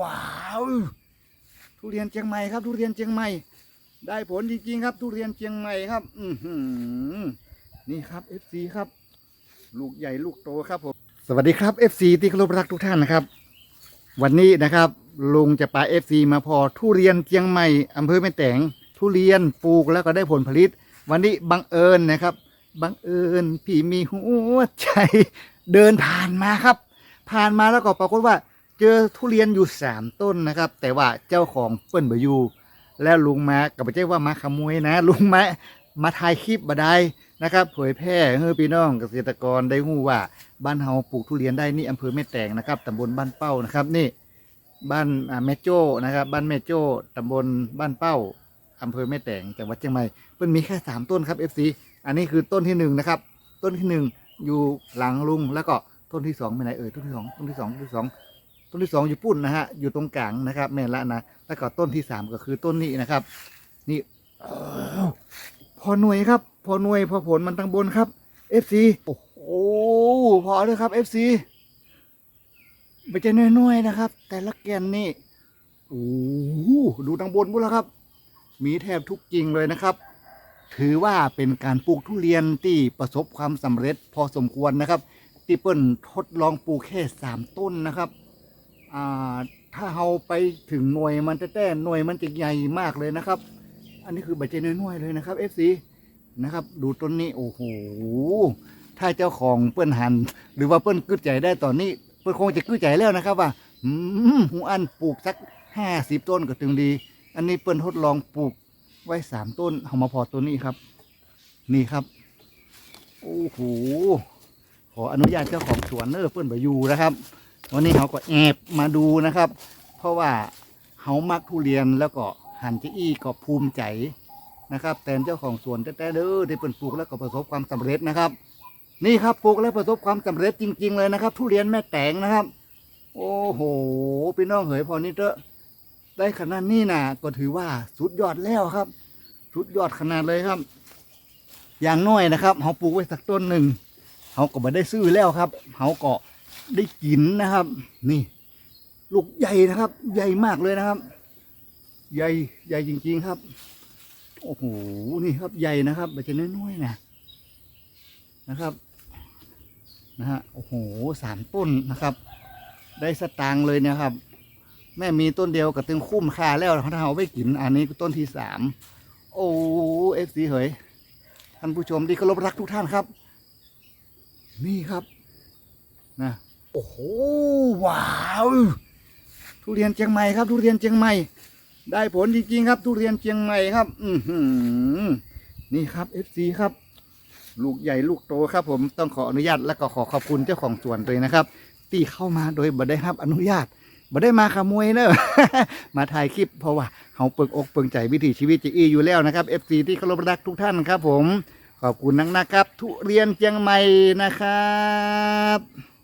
ว้าวทุเรียนเชียงใหม่ครับ ทุเรียนเชียงใหม่ ได้ผลจริงๆครับ ทุเรียนเชียงใหม่ครับ อือนี่ครับ FC ครับ ลูกใหญ่ลูกโตครับผมสวัสดีครับ FC ที่เคารพรักทุกท่านนะครับ วันนี้นะครับลุงจะพา FC มาพอทุเรียนเชียงใหม่อำเภอแม่แตงทุเรียนปลูกแล้วก็ได้ผลผลิต วันนี้บังเอิญนะครับบังเอิญพี่มีหัวใจเดินผ่านมาครับ ผ่านมาแล้วก็ปรากฏว่า เจอทุเรียนอยู่สามต้นนะครับ แต่ว่าเจ้าของเปิ้นบอยู่แล้วลุงมากับไม่ใช่ว่ามาขโมยนะ ลุงมามาถ่ายคลิปบาได้นะครับ เผยแพร่ให้พี่น้องเกษตรกรได้รู้ว่าบ้านเฮาปลูกทุเรียนได้นี่อำเภอแม่แตงนะครับตำบลบ้านเป้านะครับ นี่บ้านแม่โจ้นะครับ บ้านแม่โจ้ตำบลบ้านเป้าอำเภอแม่แตงจังหวัดเชียงใหม่เพิ่นมีแค่สามต้นครับ FC อันนี้คือต้นที่หนึ่งนะครับ ต้นที่หนึ่งอยู่หลังลุงแล้วก็ต้นที่สองไปไหนเอ่ยต้นที่สองต้นที่สองต้นที่สอง ต้นที่สองอยู่ปุ่นนะฮะอยู่ตรงกลางนะครับแม่ละนะแล้วก็ต้นที่สามก็คือต้นนี้นะครับ นี่อพอหน่วยครับ พอหน่วยพอผลมันตั้งบนครับ FC โอ้โหพอเลยครับ FC ไม่ใช่น้อยๆนะครับ แต่ละแกนนี่โอ้ดูตั้งบนบุแล้วครับ มีแทบทุกกิ่งเลยนะครับ ถือว่าเป็นการปลูกทุเรียนที่ประสบความสำเร็จพอสมควรนะครับที่เปิ้ลทดลองปลูกแค่สามต้นนะครับ อ่าถ้าเราไปถึงหน่วยมันจะแต่หน่วยมันจะใหญ่มากเลยนะครับ อันนี้คือใบเจนน้อยๆเลยนะครับ FC นะครับ ดูต้นนี้โอ้โหถ้าเจ้าของเปิ้ลหัน หรือว่าเปิ้ลกึดใจได้ตอนนี้ เปิ้ลคงจะกึดใจแล้วนะครับว่าอืมหูอันปลูกสักห้าสิบต้นก็ถึงดี อันนี้เปิ้ลทดลองปลูกไว้สามต้นเอามาพอตัวนี้ครับ นี่ครับโอ้โหขออนุญาตเจ้าของสวนเนอร์เปิ้นบยูนะครับ วันนี้เขาก็แอบมาดูนะครับ เพราะว่าเขามักทุเรียนแล้วก็หันจะอี้ก็ภูมิใจนะครับแต่เจ้าของสวนแต่ๆเด้อที่เปิ้นปลูกแล้วก็ประสบความสำเร็จนะครับ นี่ครับปลูกแล้วประสบความสำเร็จจริง ๆ เลยนะครับ ทุเรียนแม่แตงนะครับ โอ้โหพี่น้องเหยพอนี้เถอะได้ขนาดนี้นะก็ถือว่าสุดยอดแล้วครับ สุดยอดขนาดเลยครับ อย่างน้อยนะครับเขาปลูกไว้สักต้นหนึ่งเขาก็ไม่ได้ซื้อแล้วครับเขาก็ ได้กินนะครับ นี่ ลูกใหญ่นะครับ ใหญ่มากเลยนะครับ ใหญ่ใหญ่จริง ๆครับโอ้โหนี่ครับใหญ่นะครับไม่ใช่น้อยๆนะนะครับนะฮะโอ้โหสามต้นนะครับ ได้สตางค์เลยเนะครับ แม่มีต้นเดียวกับตึงคุ้มค่าแล้วถ้าเอาไปกิน อันนี้ต้นที่สามโอ้เอฟซีเหยท่านผู้ชมที่เคารพรักทุกท่านครับ นี่ครับนะ โอ้โหว้าวทุเรียนเชียงใหม่ครับ ทุเรียนเชียงใหม่ ได้ผลจริงๆครับ ทุเรียนเชียงใหม่ครับ อืนี่ครับเอฟซีครับ ลูกใหญ่ลูกโตครับ ผมต้องขออนุญาตและก็ขอขอบคุณเจ้าของสวนเลยนะครับที่เข้ามาโดยบ่ได้รับอนุญาตบ่ได้มาขโมยเนอะมาถ่ายคลิปเพราะว่าเขาเปิกอกเปิงใจวิถีชีวิตจะอีอยู่แล้วนะครับ FC ที่เคารพรักทุกท่านครับ ผมขอบคุณนักนะครับ ทุเรียนเชียงใหม่นะครับ